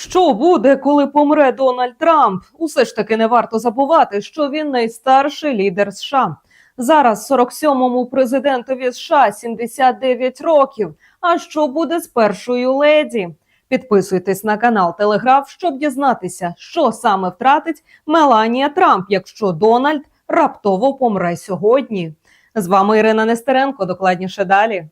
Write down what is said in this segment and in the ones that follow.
Що буде, коли помре Дональд Трамп? Усе ж таки не варто забувати, що він найстарший лідер США. Зараз 47-му президентові США 79 років. А що буде з першою леді? Підписуйтесь на канал Телеграф, щоб дізнатися, що саме втратить Меланія Трамп, якщо Дональд раптово помре сьогодні. З вами Ірина Нестеренко. Докладніше далі.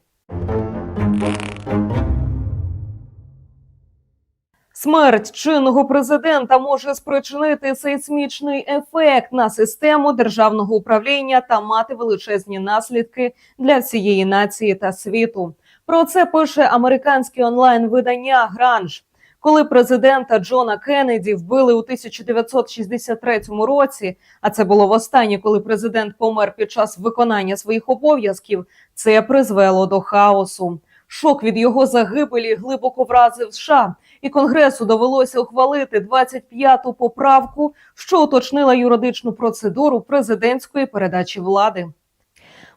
Смерть чинного президента може спричинити сейсмічний ефект на систему державного управління та мати величезні наслідки для всієї нації та світу. Про це пише американське онлайн-видання Гранж. Коли президента Джона Кеннеді вбили у 1963 році, а це було востаннє, коли президент помер під час виконання своїх обов'язків, це призвело до хаосу. Шок від його загибелі глибоко вразив США, і Конгресу довелося ухвалити 25-ту поправку, що уточнила юридичну процедуру президентської передачі влади.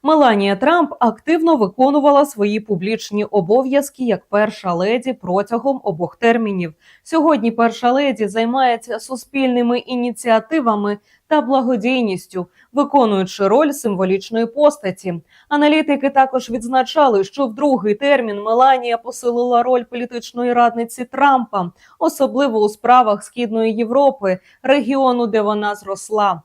Меланія Трамп активно виконувала свої публічні обов'язки як перша леді протягом обох термінів. Сьогодні перша леді займається суспільними ініціативами та благодійністю, виконуючи роль символічної постаті. Аналітики також відзначали, що в другий термін Меланія посилила роль політичної радниці Трампа, особливо у справах Східної Європи, регіону, де вона зросла.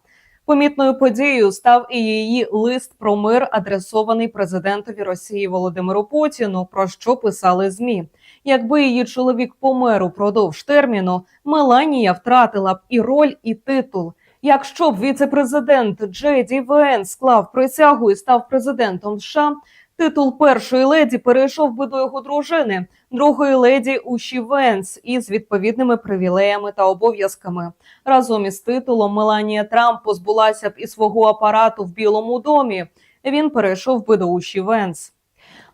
Помітною подією став і її лист про мир, адресований президентові Росії Володимиру Путіну. Про що писали змі. Якби її чоловік помер упродовж терміну, Меланія втратила б і роль, і титул. Якщо б віце-президент Джей Ді Венс склав присягу і став президентом США, титул першої леді перейшов би до його дружини, другої леді Уші Венс із відповідними привілеями та обов'язками. Разом із титулом Меланія Трамп позбулася б і свого апарату в Білому домі. Він перейшов би до Уші Венс.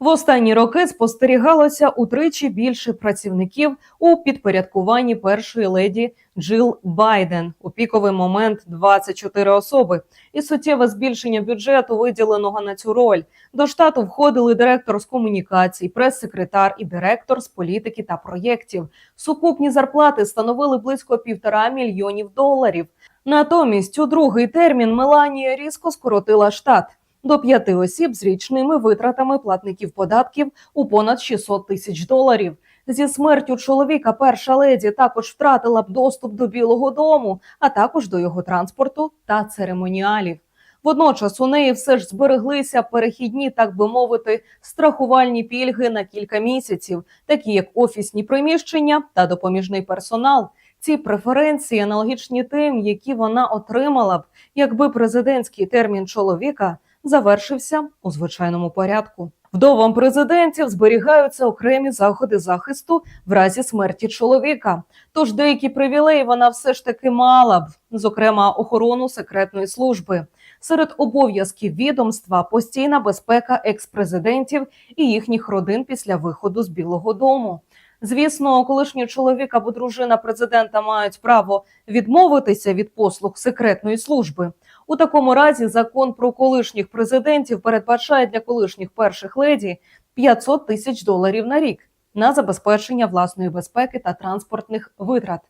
В останні роки спостерігалося утричі більше працівників у підпорядкуванні першої леді Джил Байден. У піковий момент 24 особи і суттєве збільшення бюджету, виділеного на цю роль. До штату входили директор з комунікацій, прес-секретар і директор з політики та проєктів. Сукупні зарплати становили близько півтора мільйонів доларів. Натомість, у другий термін Меланія різко скоротила штат до п'яти осіб з річними витратами платників податків у понад 600 тисяч доларів. Зі смертю чоловіка перша леді також втратила б доступ до Білого Дому, а також до його транспорту та церемоніалів. Водночас у неї все ж збереглися перехідні, так би мовити, страхувальні пільги на кілька місяців, такі як офісні приміщення та допоміжний персонал. Ці преференції аналогічні тим, які вона отримала б, якби президентський термін чоловіка завершився у звичайному порядку. Вдовам президентів зберігаються окремі заходи захисту в разі смерті чоловіка. Тож деякі привілеї вона все ж таки мала б, зокрема охорону секретної служби. Серед обов'язків відомства постійна безпека експрезидентів і їхніх родин після виходу з Білого Дому. Звісно, колишній чоловік або дружина президента мають право відмовитися від послуг секретної служби. У такому разі закон про колишніх президентів передбачає для колишніх перших леді 500 тисяч доларів на рік на забезпечення власної безпеки та транспортних витрат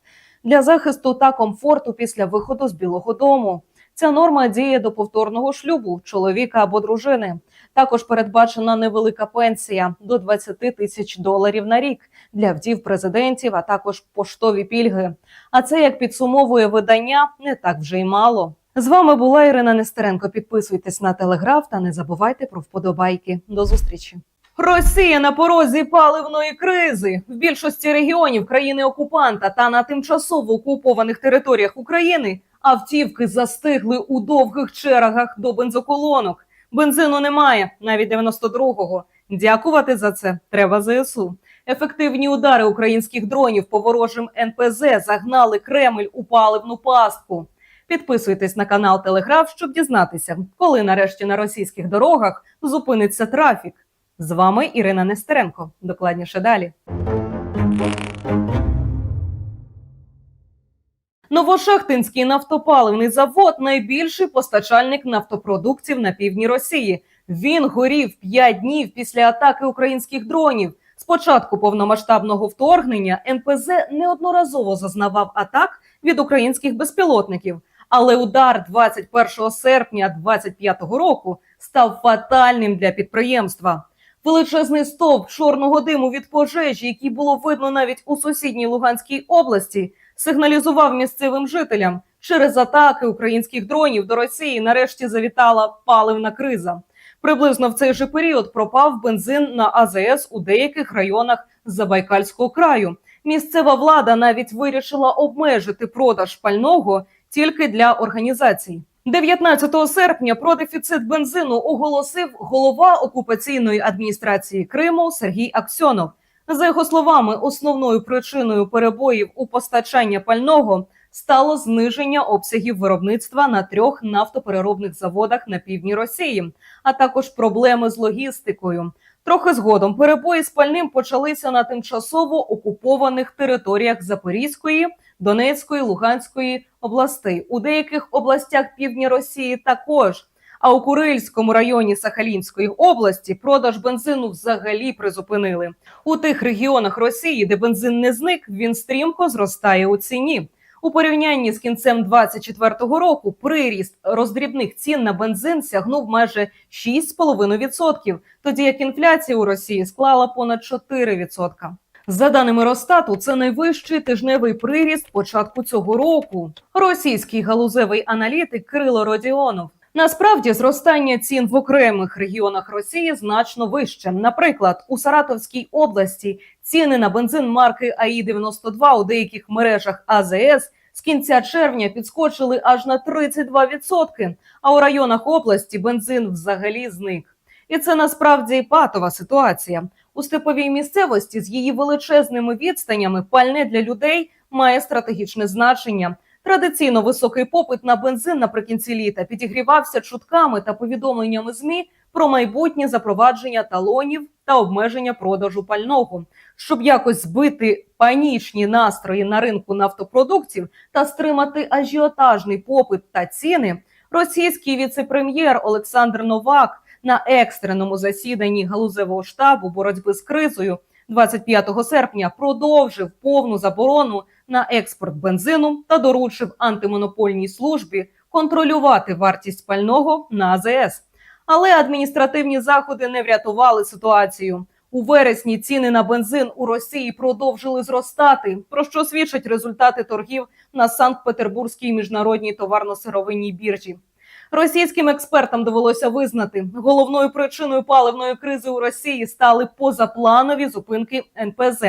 для захисту та комфорту після виходу з Білого Дому. Ця норма діє до повторного шлюбу чоловіка або дружини. Також передбачена невелика пенсія до 20 тисяч доларів на рік для вдів президентів, а також поштові пільги. А це як підсумовує видання не так вже й мало. З вами була Ірина Нестеренко. Підписуйтесь на телеграф та не забувайте про вподобайки. До зустрічі. Росія на порозі паливної кризи в більшості регіонів країни окупанта та на тимчасово окупованих територіях України автівки застигли у довгих чергах до бензоколонок. Бензину немає, навіть 92-го. Дякувати за це треба ЗСУ. Ефективні удари українських дронів по ворожим НПЗ загнали Кремль у паливну пастку. Підписуйтесь на канал Телеграф, щоб дізнатися, коли нарешті на російських дорогах зупиниться трафік. З вами Ірина Нестеренко. Докладніше далі. Новошахтинський нафтопаливний завод найбільший постачальник нафтопродуктів на півдні Росії. Він горів 5 днів після атаки українських дронів. З початку повномасштабного вторгнення НПЗ неодноразово зазнавав атак від українських безпілотників. Але удар 21 серпня 2025 року став фатальним для підприємства. Величезний стовп чорного диму від пожежі, який було видно навіть у сусідній Луганській області, сигналізував місцевим жителям. Через атаки українських дронів до Росії нарешті завітала паливна криза. Приблизно в цей же період пропав бензин на АЗС у деяких районах Забайкальського краю. Місцева влада навіть вирішила обмежити продаж пального тільки для організацій. 19 серпня про дефіцит бензину оголосив голова окупаційної адміністрації Криму Сергій Аксьонов. За його словами, основною причиною перебоїв у постачання пального стало зниження обсягів виробництва на трьох нафтопереробних заводах на півдні Росії, а також проблеми з логістикою. Трохи згодом перебої з пальним почалися на тимчасово окупованих територіях Запорізької, Донецької, Луганської областей. У деяких областях півдня Росії також. А у Курильському районі Сахалінської області продаж бензину взагалі призупинили. У тих регіонах Росії, де бензин не зник, він стрімко зростає у ціні. У порівнянні з кінцем 24-го року приріст роздрібних цін на бензин сягнув майже 6,5%, тоді як інфляція у Росії склала понад 4%. За даними Росстату, це найвищий тижневий приріст початку цього року. Російський галузевий аналітик Кирило Родіонов. Насправді зростання цін в окремих регіонах Росії значно вище. Наприклад, у Саратовській області ціни на бензин марки АІ 92 у деяких мережах АЗС з кінця червня підскочили аж на 32%, А у районах області бензин взагалі зник. І це насправді патова ситуація. У степовій місцевості з її величезними відстанями пальне для людей має стратегічне значення. Традиційно високий попит на бензин наприкінці літа підігрівався чутками та повідомленнями змі про майбутнє запровадження талонів та обмеження продажу пального, щоб якось збити панічні настрої на ринку нафтопродуктів та стримати ажіотажний попит та ціни. Російський віце-прем'єр Олександр Новак на екстреному засіданні галузевого штабу боротьби з кризою 25 серпня продовжив повну заборону на експорт бензину та доручив антимонопольній службі контролювати вартість пального на АЗС. Але адміністративні заходи не врятували ситуацію. У вересні ціни на бензин у Росії продовжили зростати, про що свідчать результати торгів на Санкт-Петербурзькій міжнародній товарно-сировинній біржі. Російським експертам довелося визнати, головною причиною паливної кризи у Росії стали позапланові зупинки НПЗ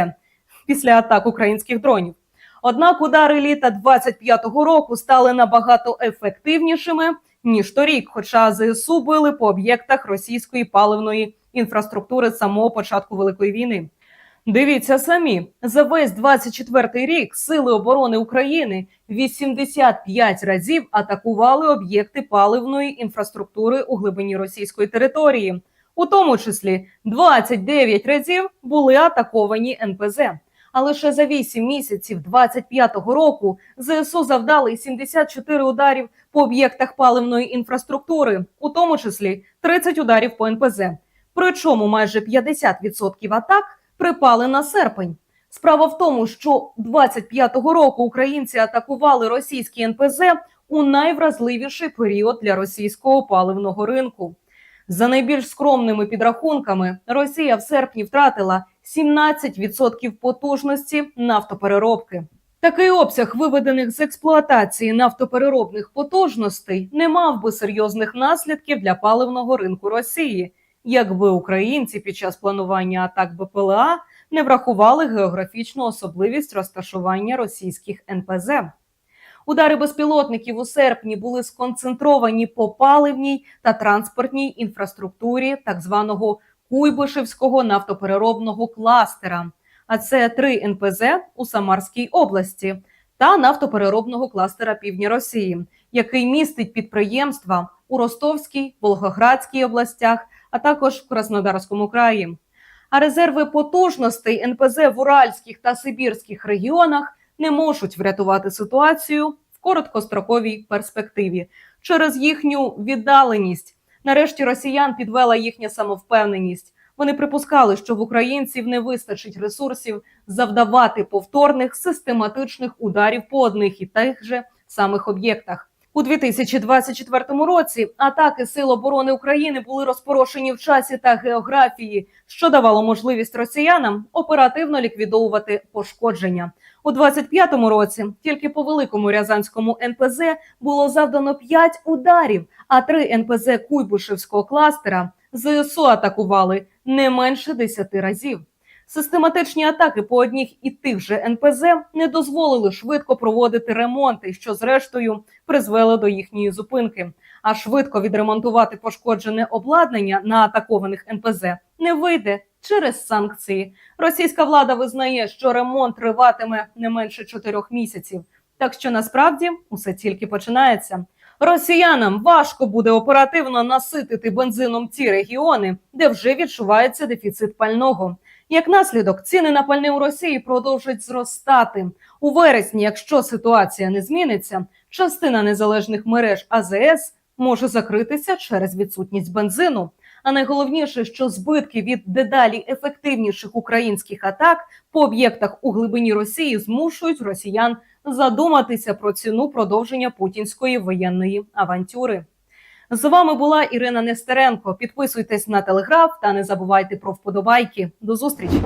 після атак українських дронів. Однак удари літа 25-го року стали набагато ефективнішими ніж торік, хоча ЗСУ били по об'єктах російської паливної інфраструктури з самого початку великої війни. Дивіться самі за весь 24-й рік сили оборони України 85 разів атакували об'єкти паливної інфраструктури у глибині російської території, у тому числі 29 разів були атаковані НПЗ. А лише за 8 місяців 25-го року ЗСУ завдали 74 ударів по об'єктах паливної інфраструктури, у тому числі 30 ударів по НПЗ. Причому майже 50% атак припали на серпень. Справа в тому, що 25-го року українці атакували російські НПЗ у найвразливіший період для російського паливного ринку. За найбільш скромними підрахунками, Росія в серпні втратила 17% потужності нафтопереробки. Такий обсяг виведених з експлуатації нафтопереробних потужностей не мав би серйозних наслідків для паливного ринку Росії, якби українці під час планування атак БПЛА не врахували географічну особливість розташування російських НПЗ. Удари безпілотників у серпні були сконцентровані по паливній та транспортній інфраструктурі так званого Куйбишевського нафтопереробного кластера. А це три НПЗ у Самарській області та нафтопереробного кластера Півдня Росії, який містить підприємства у Ростовській, Волгоградській областях, а також в Краснодарському краї. А резерви потужностей НПЗ в Уральських та Сибірських регіонах не можуть врятувати ситуацію в короткостроковій перспективі через їхню віддаленість. Нарешті росіян підвела їхня самовпевненість. Вони припускали, що в українців не вистачить ресурсів завдавати повторних систематичних ударів по одних і тих же самих об'єктах. У 2024 році атаки Сил оборони України були розпорошені в часі та географії, що давало можливість росіянам оперативно ліквідовувати пошкодження. У 25-му році тільки по великому рязанському НПЗ було завдано 5 ударів, а три НПЗ Куйбишевського кластера ЗСУ атакували не менше 10 разів. Систематичні атаки по одніх і тих же НПЗ не дозволили швидко проводити ремонти, що зрештою призвело до їхньої зупинки. А швидко відремонтувати пошкоджене обладнання на атакованих НПЗ не вийде через санкції. Російська влада визнає, що ремонт триватиме не менше чотирьох місяців. Так що насправді усе тільки починається. Росіянам важко буде оперативно наситити бензином ті регіони, де вже відчувається дефіцит пального. Як наслідок, ціни на пальне у Росії продовжать зростати у вересні. Якщо ситуація не зміниться, частина незалежних мереж АЗС може закритися через відсутність бензину. А найголовніше, що збитки від дедалі ефективніших українських атак по об'єктах у глибині Росії змушують росіян задуматися про ціну продовження путінської воєнної авантюри. З вами була Ірина Нестеренко. Підписуйтесь на телеграф та не забувайте про вподобайки. До зустрічі.